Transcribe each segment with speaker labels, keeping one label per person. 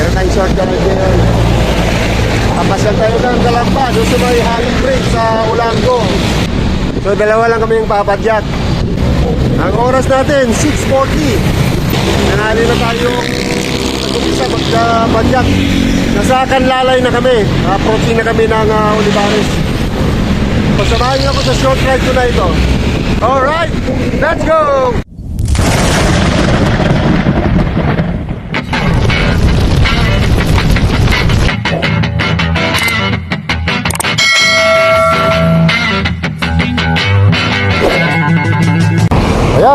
Speaker 1: Meron tayong shortcut ngayon. Kapasan tayo ng Galamba, doon sa may hanging bridge sa Ulango. So dalawa lang kami yung papadyak. Ang oras natin, 6.40. Nanali na tayong nag-umpisa magpadyak. Nasa Kanlalay na kami. Approaching na kami ng uh, Olivares. Pasamahan niyo ako sa short ride ko na ito. Alright, let's go!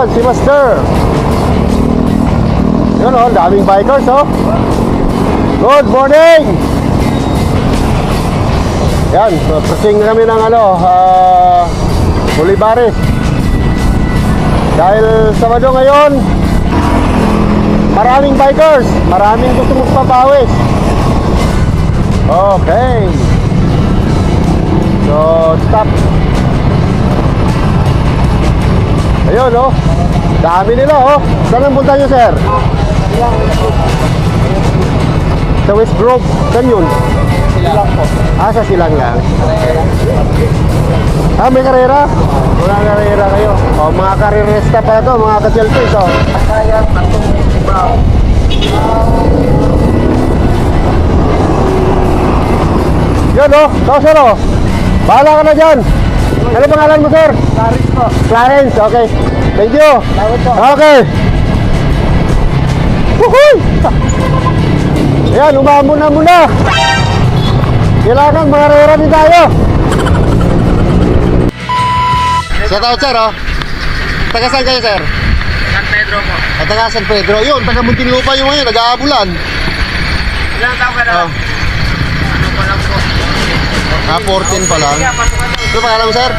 Speaker 1: Ayan, si Master. Yun oh, daming bikers oh. Good morning! Yan, passing kami ng ano, ah, Olivares. Dahil Sabado ngayon, maraming bikers, maraming gusto magpapawis. Okay. So, stop. Ayun, oh. Dami nila, oh. Saan ang punta nyo, sir? Sa West Grove. Saan yun?
Speaker 2: Silang po.
Speaker 1: Ah, sa silang lang. Ah, may karera? Wala karera kayo. Oh, mga kariresta pa to, mga kajelpis, oh.
Speaker 2: Kaya tatong brown.
Speaker 1: Yun, oh. Sir, oh. Bahala ka na dyan. Ano pangalan mo, sir?
Speaker 2: Paris po.
Speaker 1: Clarence, okay. Thank you. Okay. Woohoo! Ayan, umamon na muna. Kailangan mga rera din tayo. Shout out, sir, oh. Taga saan kayo, sir?
Speaker 2: San Pedro po.
Speaker 1: At taga San Pedro. Yun, taga Muntinlupa yung ngayon, nag-aabulan.
Speaker 2: Ilang taon ka na?
Speaker 1: Oh,
Speaker 2: Ano pa lang po?
Speaker 1: ah, 14 pa lang. Ano pangalan mo, sir?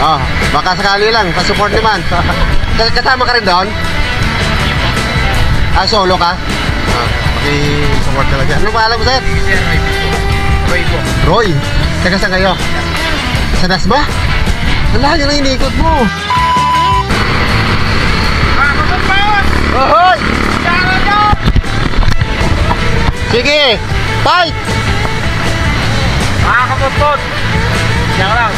Speaker 1: Ah, baka sakali lang, pa-support naman. Kas- Kasama ka rin doon? Ah, solo ka? Ah, paki-support ka lang dyan. Ano pangalan mo, sir?
Speaker 2: Sir Roy po. Roy.
Speaker 1: Taga saan kayo? Sa Dasma? Ang layo ng inikot mo.
Speaker 2: Ah, kapatid!
Speaker 1: Ahoy! Sige! Fight!
Speaker 2: Ah, kapatid! Ka lang.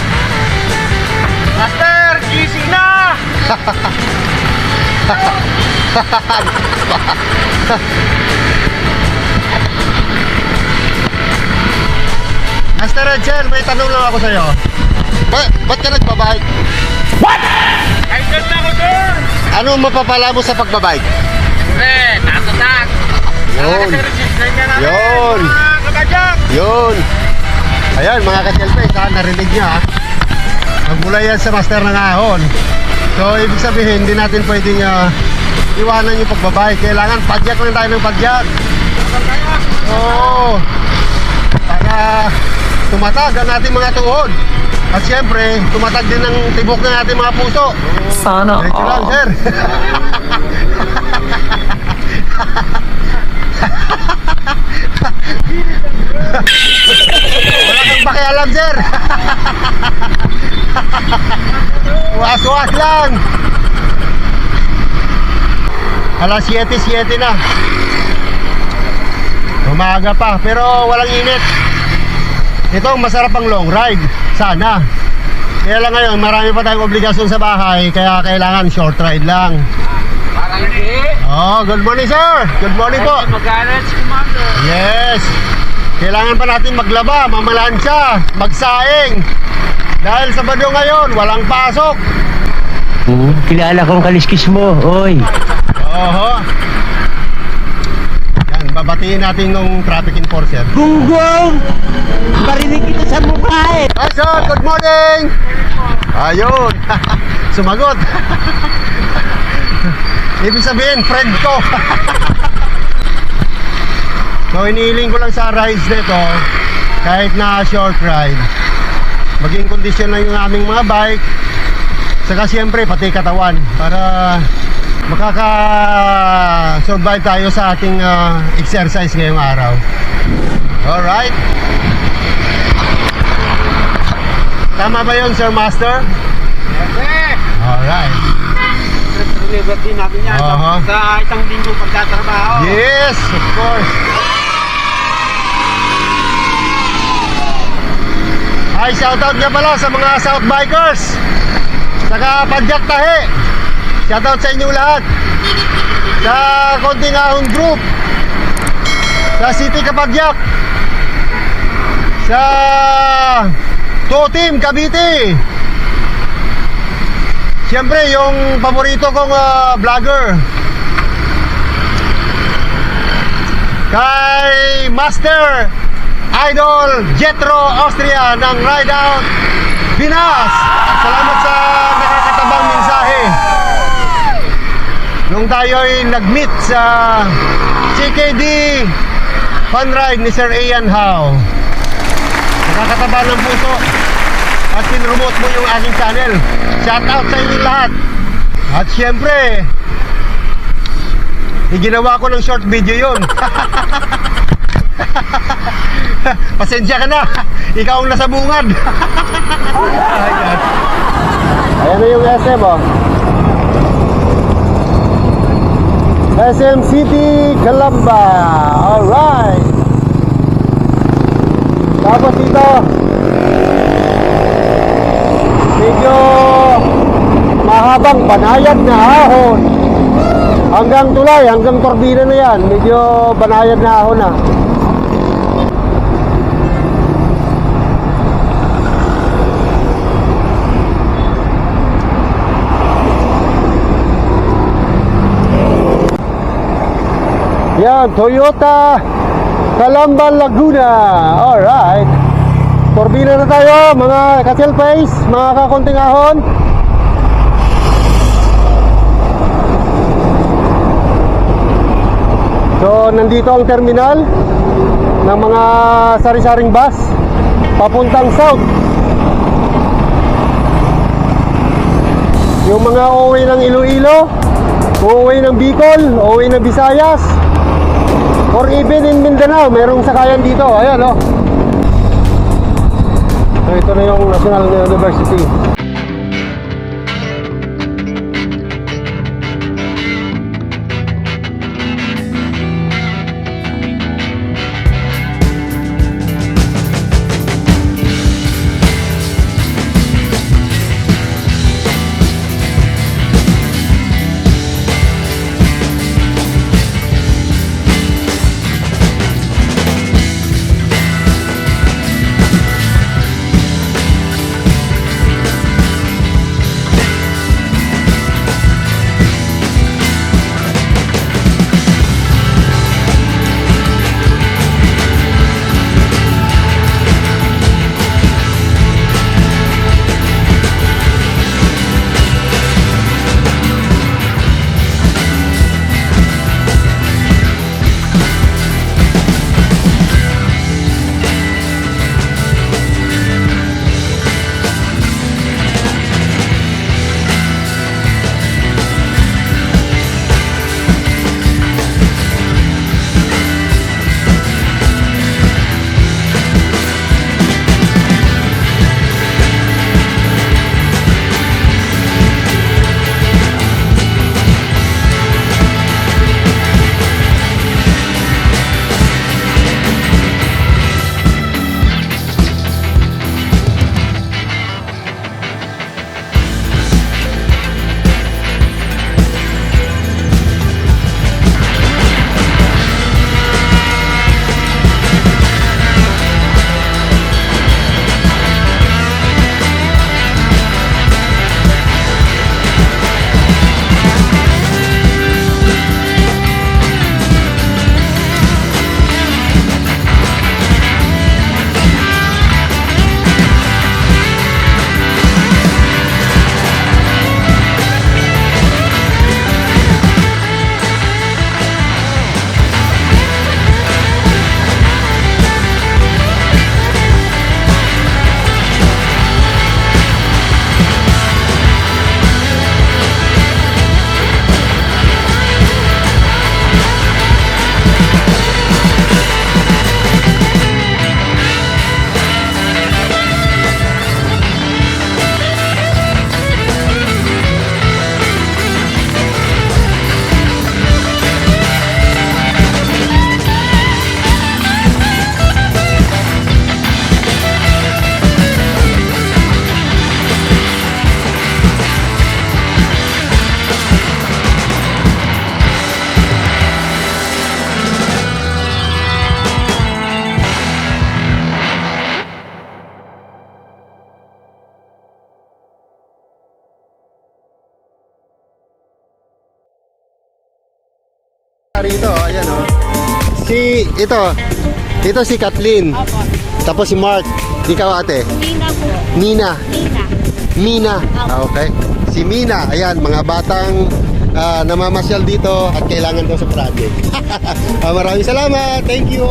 Speaker 2: Master, gising na!
Speaker 1: Master Rachel, may tanong lang ako sa'yo. Ba ba't ka nagbabike?
Speaker 2: Ay, ganda ko, sir!
Speaker 1: Ano ang mapapala mo sa pagbabike?
Speaker 2: Siyempre, tatatag.
Speaker 1: Yun. Yun. Yun. Ayan, mga ka-chelpes, ha, narinig niyo ha. Magmula yan sa master ng ahon. So, ibig sabihin, hindi natin pwedeng ah, iwanan yung pagbabay. Kailangan padyak lang tayo ng padyak. Oo. Para tumatag ang ating mga tuhod. At siyempre, tumatag din ang tibok ng ating mga puso.
Speaker 3: Sana
Speaker 1: Diretso lang,
Speaker 3: all.
Speaker 1: sir. Kang pakialam, sir. Was-was lang. Alas 7-7 na. Umaga pa, pero walang init. Ito masarap ang long ride. Sana. Kaya lang ngayon, marami pa tayong obligasyon sa bahay, kaya kailangan short ride lang.
Speaker 2: Parang hindi.
Speaker 1: Oh, good morning, sir. Good morning po.
Speaker 2: Mag-aaral si Commander.
Speaker 1: Yes. Kailangan pa natin maglaba, mamalansya, magsaing. Dahil Sabado ngayon, walang pasok.
Speaker 3: Hmm, kilala kong kaliskis mo, oy.
Speaker 1: Oho. Yan, babatiin natin ng traffic enforcer.
Speaker 3: Gunggong! Marinig kita sa mukha eh.
Speaker 1: Hi, sir. Good morning. Ayun. Sumagot. Ibig sabihin, friend ko. so, iniiling ko lang sa rides nito, kahit na short ride, maging kondisyon lang yung aming mga bike, saka siyempre, pati katawan, para makaka-survive tayo sa ating ah, exercise ngayong araw. Alright? Tama ba yun, Sir Master?
Speaker 2: Okay.
Speaker 1: Alright.
Speaker 2: deliver din natin yan sa-
Speaker 1: Aha.
Speaker 2: sa isang linggo pagtatrabaho.
Speaker 1: Yes, of course. Ay, shoutout nga pala sa mga South Bikers. Saka Padyak Tahe. Shoutout sa inyong lahat. Sa Konting Ahon Group. Sa City Kapadyak. Sa Two Team Cavite. Siyempre, yung paborito kong ah, vlogger. kay Master Idol Jetro Austria ng Ride Out Pinas. Salamat sa nakakatabang mensahe. Nung tayo ay nag-meet sa CKD Fun Ride ni Sir Ian Howe. Nakakataba ng puso at pinromote mo yung aking channel. Shout out sa inyong lahat. At syempre, Iginawa ko ng short video yon. Pasensya ka na. Ikaw ang nasa bungad. Ayan. Na yung SM oh. SM City, Calamba. Alright. Tapos dito, medyo mahabang banayad na ahon. Hanggang tulay, hanggang turbina na yan. Medyo banayad na ako na. Yan, Toyota Calamba Laguna. Alright. Turbina na tayo, mga ka face, mga kakonting ahon. So, nandito ang terminal ng mga sari-saring bus papuntang south. Yung mga uuwi ng Iloilo, uuwi ng Bicol, uuwi ng Visayas, or even in Mindanao, merong sakayan dito. Ayan, oh. So, ito na yung National University. Rito, ayan oh. Si, ito, ito si Kathleen.
Speaker 4: Opo.
Speaker 1: Tapos si Mark. Ikaw ate.
Speaker 4: Nina po.
Speaker 1: Nina.
Speaker 4: Nina.
Speaker 1: Mina. Ah, okay. Si Mina, ayan, mga batang ah, namamasyal dito at kailangan daw sa project. Ah, maraming salamat. Thank you.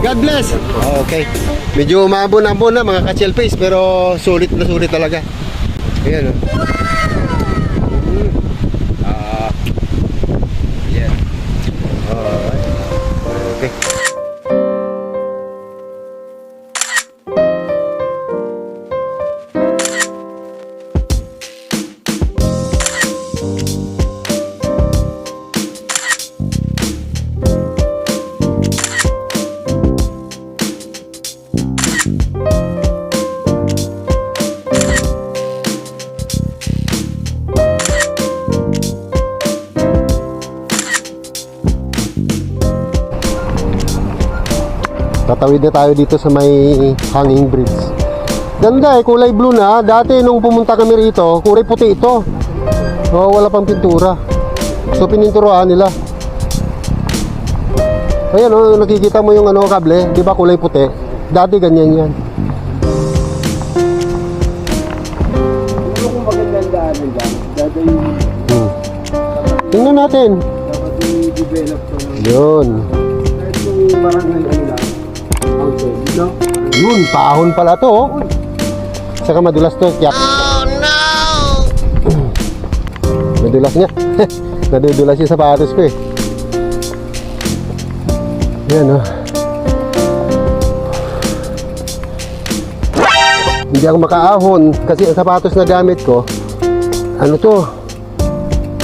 Speaker 1: God bless. Ah, okay. Medyo umabon-abon na mga ka face pero sulit na sulit talaga. Ayan. Oh. Tatawid na tayo dito sa may hanging bridge. Ganda eh, kulay blue na. Dati nung pumunta kami rito, kulay puti ito. Oh, wala pang pintura. So pininturoan nila. Ayan oh, nakikita mo yung ano kable, 'di ba kulay puti? Dati ganyan 'yan.
Speaker 3: Kung magandang daanan dyan? Dada yung.
Speaker 1: Tingnan natin.
Speaker 3: dapat i-develop to ng
Speaker 1: Yun.
Speaker 3: kahit yung barangay lang. Okay, no?
Speaker 1: Yun, paahon pala to. Oh. Saka madulas to. Yak.
Speaker 4: Oh no!
Speaker 1: Madulas niya. Nadudulas yung sapatos ko eh. Yan oh. Hindi ako makaahon kasi ang sapatos na gamit ko, ano to,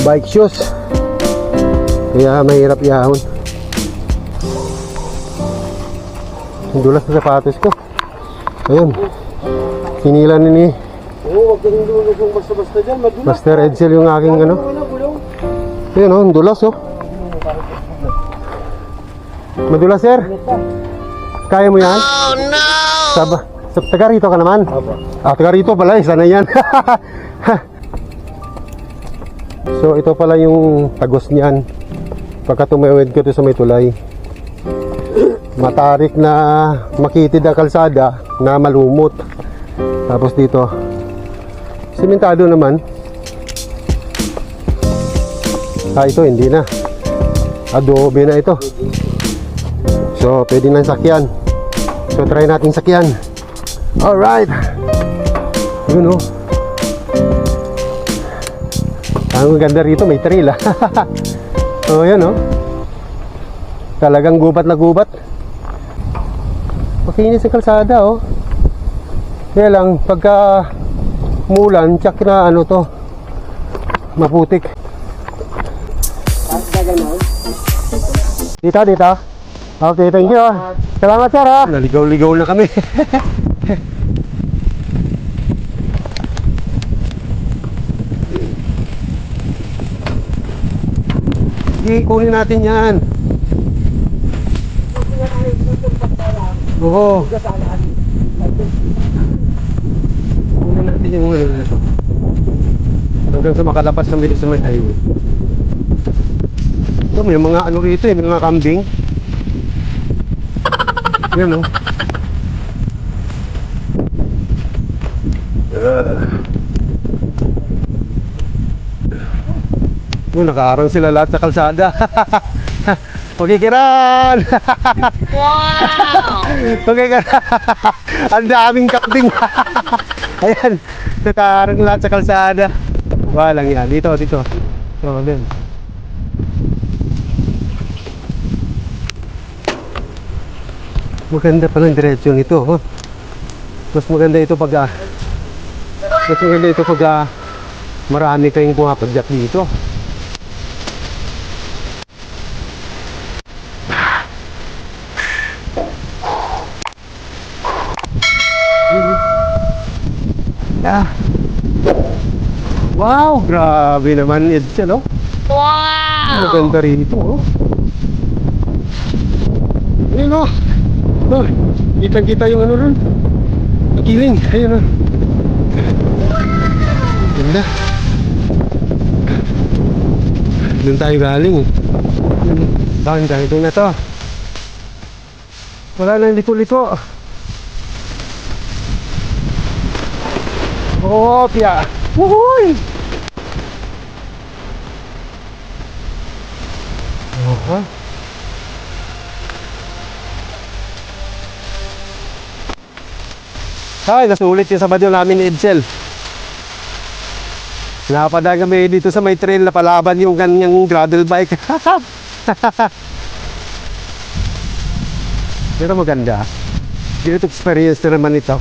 Speaker 1: bike shoes. Kaya mahirap iahon. Ang dulas ng sapatos ko. Ayun. Sinila ni ni
Speaker 3: Oo, huwag kang lulusong basta-basta dyan. Madulas.
Speaker 1: Master Edsel yung aking ano. Ayun oh, ang dulas oh. Madulas sir. Kaya mo yan?
Speaker 4: Oh no!
Speaker 1: Saba, sa taga rito ka naman? Ah, taga rito pala, isa na yan. so, ito pala yung tagos niyan. Pagka tumawid ko to sa may tulay. Matarik na makitid ang kalsada na malumot. Tapos dito, simentado naman. Ah, ito hindi na. Adobe na ito. So, pwede na sakyan. So, try natin sakyan. Alright. Yun oh. Ang ganda rito, may trail ah. oh, yan oh. Talagang gubat na gubat. Makinis ang kalsada oh. Kaya lang, pagka mulan, tsak na ano to, maputik. Dito, dito. Okay, thank you. Salamat sir ha. Naligaw-ligaw na kami. Sige, kunin natin yan. Oo. Kunin natin yung ano na ito. Hanggang sa makalapas ng bilis sa may highway. Ito, may mga ano rito eh, may mga kambing. Yan o. Oh, nakaarang sila lahat sa kalsada. Okay, kiran!
Speaker 4: Wow!
Speaker 1: okay, kiran! Ang daming kambing. Ayan, nakaarang lahat sa kalsada. Walang yan. Dito, dito. Oh, din. Maganda pa ng diretsyon ito. Oh. Mas maganda ito pag ah, mas maganda ito pag ah, marami kayong pumapadyak dito. Yeah. Wow, grabe naman Edsel, oh.
Speaker 4: Wow!
Speaker 1: Maganda rito, oh. Ayun, oh. Oh, kitang-kita yung ano ron. Kiling, ayun, oh. Ganda. Doon tayo galing, eh. Oh. Dahil ganito na to. Wala nang liko-liko. Oh, pia. Wuhuy! Ay, nasulit yung Sabado namin ni Edsel. Napadaan kami dito sa may trail na palaban yung kanyang gravel bike. Pero maganda. Dito experience na naman ito.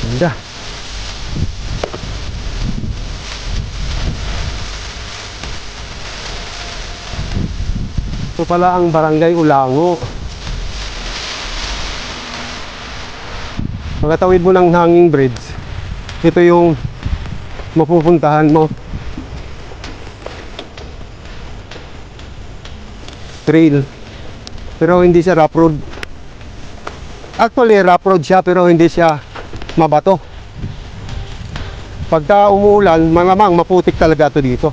Speaker 1: Ganda. Ito pala ang barangay Ulango. Pagkatawid mo ng hanging bridge, ito yung mapupuntahan mo. Trail. Pero hindi siya rough road. Actually, rough road siya pero hindi siya mabato. Pagka umuulan, malamang maputik talaga ito dito.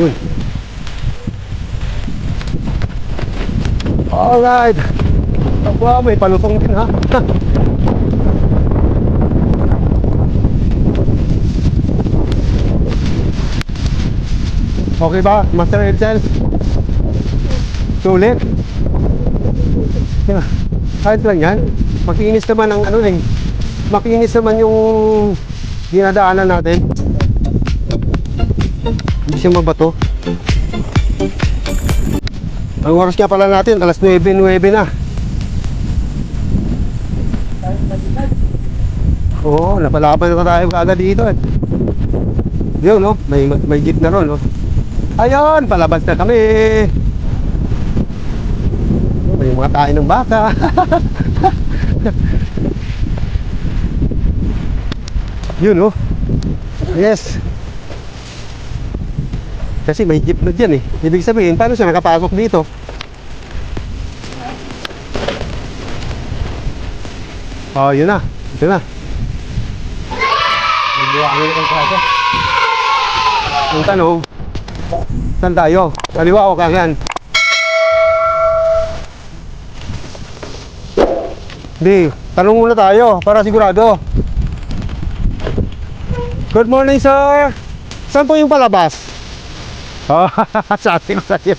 Speaker 1: Yun. Alright. Wow, may palutong din ha. okay ba, Master Edsel? Sulit? Kahit lang yan. Makinis naman ang ano eh. Makinis naman yung dinadaanan natin. Siya mabato. Ang oras nga pala natin, alas 9.09 na. Oo, napalaban na tayo agad dito eh. Yun, no? May, may jeep na ron, no? Ayun, palabas na kami. May mga tayo ng baka. Yun, no? Yes. Kasi may jeep na dyan eh. Ibig sabihin, paano siya nakapasok dito? Oh, yun na. Ito na. Ang tanong, saan tayo? Kaliwa o kanan? Hindi, tanong muna tayo para sigurado. Good morning, sir. Saan po yung palabas? Oh, sabi ko sa'yo.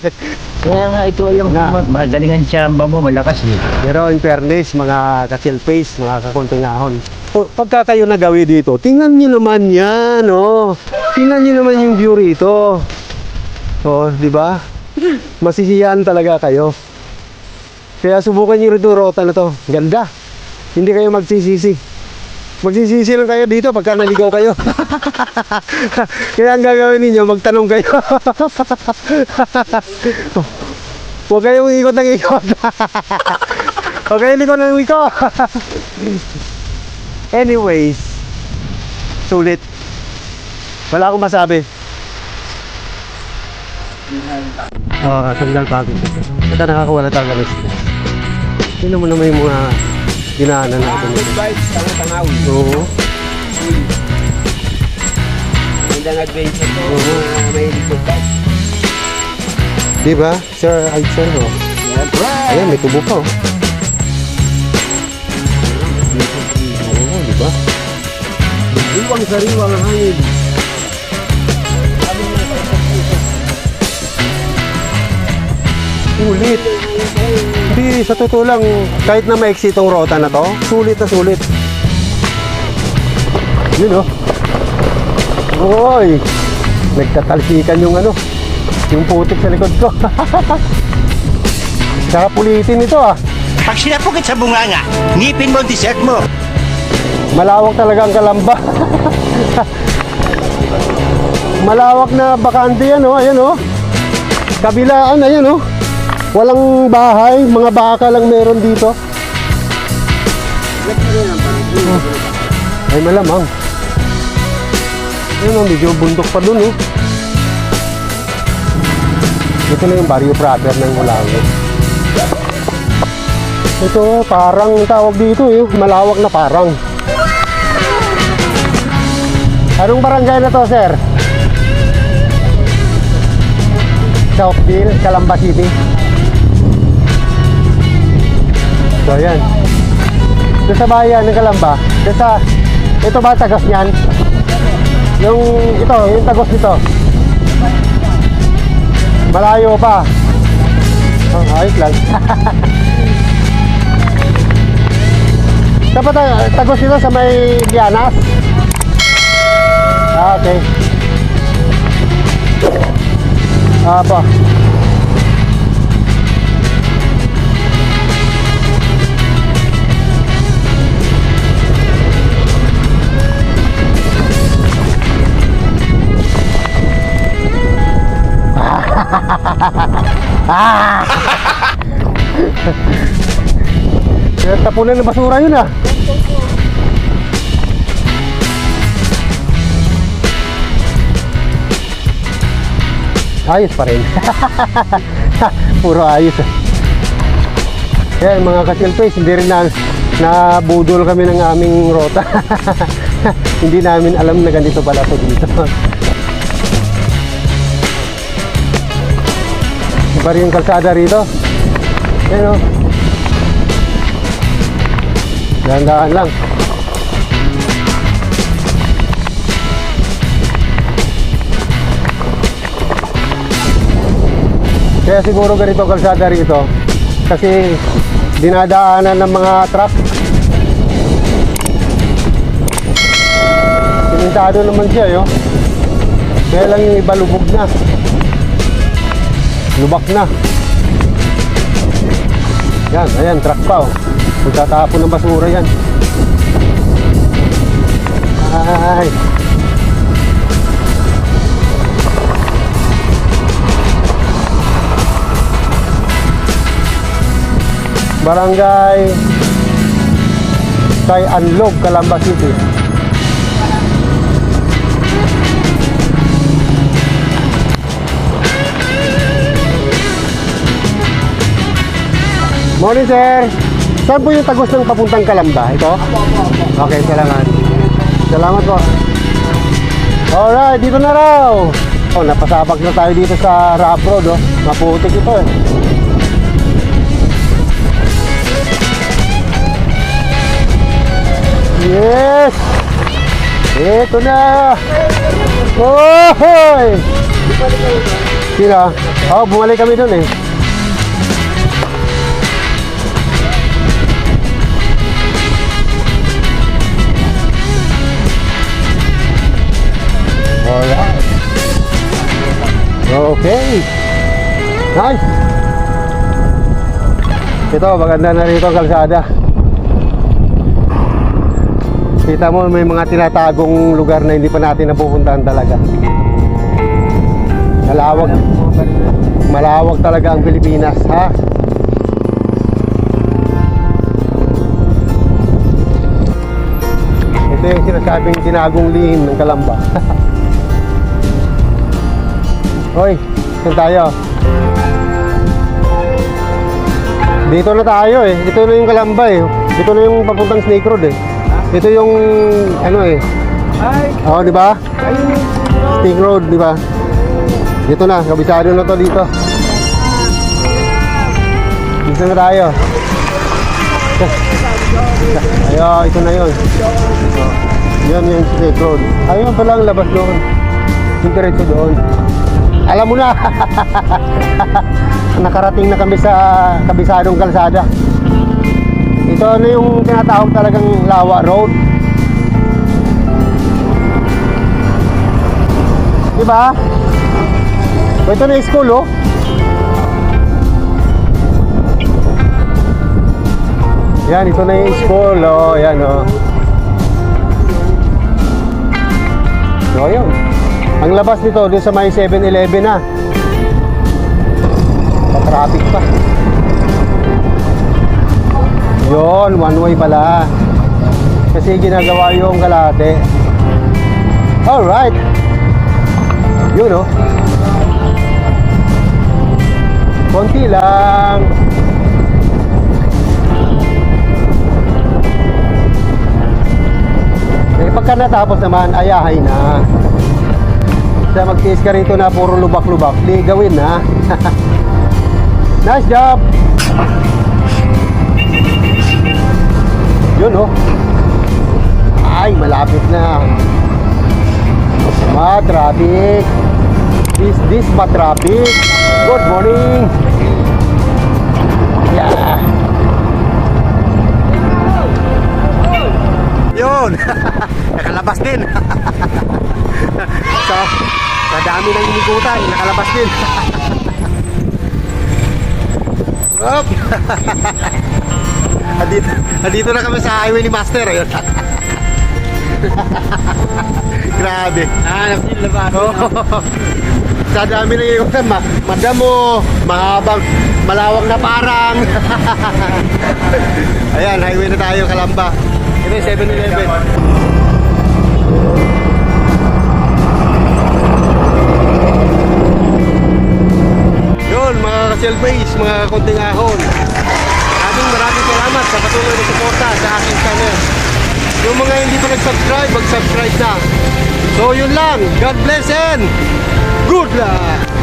Speaker 3: Kaya nga ito yung
Speaker 1: Na.
Speaker 3: magalingan siya ang bambo, malakas eh.
Speaker 1: Pero in fairness, mga ka-chill face, mga kakuntingahon. Pagka kayo nagawi dito, tingnan nyo naman yan, oh. Tingnan nyo naman yung view rito. Oh, di ba? Masisiyahan talaga kayo. Kaya subukan nyo rito rota na to. Ganda. Hindi kayo magsisisi. Magsisisi lang kayo dito pagka naligaw kayo. Kaya ang gagawin ninyo, magtanong kayo. Huwag kayong ikot ng ikot. Huwag kayong ikot ng ikot. Anyways, sulit. Wala akong masabi. Oo, oh, tanggal bago. Ito nakakawala talaga ng stress. Sino mo naman yung mga dinaanan natin.
Speaker 2: Vibes, ang tangaw.
Speaker 1: Oo.
Speaker 2: Magandang adventure to.
Speaker 1: Oo.
Speaker 2: May likod.
Speaker 1: Di ba? Sir, ay sir, oh. Ayan, may tubo pa, oh. Oo, di ba? Iwang sariwang hangin. Sulit. Hindi, sa totoo lang, kahit na maiksi itong rota na to, sulit na sulit. Yun, oh. Oy! Nagkatalsikan yung ano, yung putik sa likod ko. Saka pulitin ito ah.
Speaker 3: Pag sinapukit sa bunganga, ngipin mo ang dessert mo.
Speaker 1: Malawak talaga ang kalamba. Malawak na bakante yan oh, ayan oh. Kabilaan, ayan oh. Walang bahay, mga baka lang meron dito. Ay malamang. Ayun oh, medyo bundok pa dun oh. Ito na yung Barrio Prater ng Ulango. Ito, parang tawag dito eh. Malawak na parang. Anong barangay na to, sir? Southville, Calamba City. So, yan. Doon sa bayan ng Calamba. Doon sa... Ito ba tagos niyan? Yung ito, yung tagos nito. Malayo pa. Oh, ayos lang. Dapat ah, tagos nito sa may Lianas. Ah, okay. Ah, pa. Kaya tapunan ng basura yun ah. Ayos pa rin. Puro ayos. ah. Yan mga ka-chillface, hindi rin na nabudol kami ng aming rota. hindi namin alam na ganito pala to dito. Iba rin yung kalsada rito. Yan o. Dahan-dahan lang. Kaya siguro ganito kalsada rito kasi dinadaanan ng mga truck. Sinintado naman siya, yo. Kaya lang yung iba lubog na. Lubak na. Yan, ayan, truck pa, oh. Magtatapon ng basura yan. Ay. Barangay kay Anlog, Calamba City. Morning, sir. Saan po yung tagos ng papuntang Kalamba? Ito? Okay, salamat. Salamat po. Alright, dito na raw. Oh, napasabak na tayo dito sa rough road, oh. Maputik ito, eh. Yes! Ito na! Ohoy! Sila? Oh, bumalik kami dun eh. Alright. Okay. Nice. Ito, maganda na rito ang kalsada. Kita mo may mga tinatagong lugar na hindi pa natin napupuntahan talaga. Malawak. Malawak talaga ang Pilipinas, ha? Ito yung sinasabing tinagong lihim ng Kalamba. Hoy, saan tayo? Dito na tayo eh. Ito na yung Kalamba eh. Ito na yung papuntang Snake Road eh. Ito yung ano eh. Oo, di ba? Snake Road, di ba? Dito na, kabisado na to dito. Dito na tayo. Ayo, ito na yun. Yan yung Snake Road. Ayun pala ang labas doon. Yung diretso doon. Alam mo na. Nakarating na kami sa kabisadong kalsada. Ito na yung tinatawag talagang Lawa Road. Diba? Ito na yung school, oh. Yan, ito na yung school, oh. Yan, oh. So, yun. Ang labas nito, dun sa may 7-Eleven na. Patraffic pa. Yon, one way pala. Kasi ginagawa yung kalate. Alright. Yun, no? Konti lang. Eh, pagka natapos naman, ayahay na. Kaya mag-tiis ka rito na puro lubak-lubak, di gawin na. nice job! Yun oh. Ay, malapit na. Ma-traffic. Is this ma-traffic? Good morning. Yeah. Yun. nakalabas din. sa, sa dami ng inikutan, nakalabas din. Up. Andito, andito na kami sa highway ni Master. Ayun. Grabe.
Speaker 3: Hanap din labas.
Speaker 1: Oo. Sa dami ng ikutan, ma madamo, mahabang, malawak na parang. Ayan, highway na tayo, Kalamba. Ito yung 7-Eleven. Mga ka-cellbase, mga konting ahon. Maraming maraming salamat sa patuloy na suporta sa aking channel. Yung mga hindi pa nag-subscribe, mag-subscribe na. So yun lang. God bless and good luck!